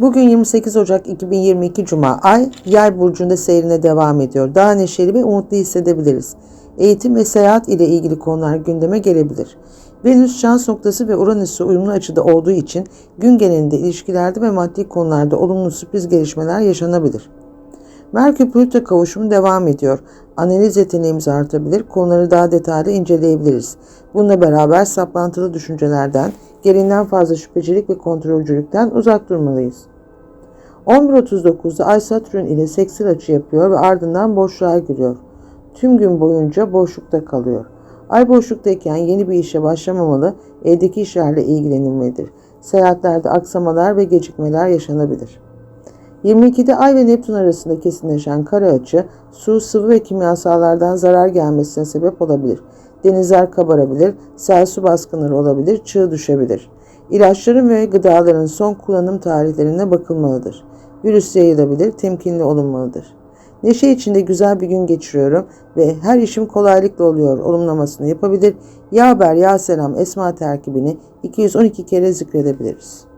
Bugün 28 Ocak 2022 Cuma ay yay burcunda seyrine devam ediyor. Daha neşeli ve umutlu hissedebiliriz. Eğitim ve seyahat ile ilgili konular gündeme gelebilir. Venüs şans noktası ve Uranüs'ü uyumlu açıda olduğu için gün genelinde ilişkilerde ve maddi konularda olumlu sürpriz gelişmeler yaşanabilir. Merkür Plüto kavuşumu devam ediyor. Analiz yeteneğimiz artabilir, konuları daha detaylı inceleyebiliriz. Bununla beraber saplantılı düşüncelerden, gereğinden fazla şüphecilik ve kontrolcülükten uzak durmalıyız. 11.39'da Ay Satürn ile seksil açı yapıyor ve ardından boşluğa giriyor. Tüm gün boyunca boşlukta kalıyor. Ay boşluktayken yeni bir işe başlamamalı, evdeki işlerle ilgilenilmelidir. Seyahatlerde aksamalar ve gecikmeler yaşanabilir. 22'de Ay ve Neptün arasında kesinleşen kara açı su, sıvı ve kimyasallardan zarar gelmesine sebep olabilir. Denizler kabarabilir, sel su baskınları olabilir, çığ düşebilir. İlaçların ve gıdaların son kullanım tarihlerine bakılmalıdır. Virüs yayılabilir, temkinli olunmalıdır. Neşe içinde güzel bir gün geçiriyorum ve her işim kolaylıkla oluyor olumlamasını yapabilir. Ya haber ya selam esma terkibini 212 kere zikredebiliriz.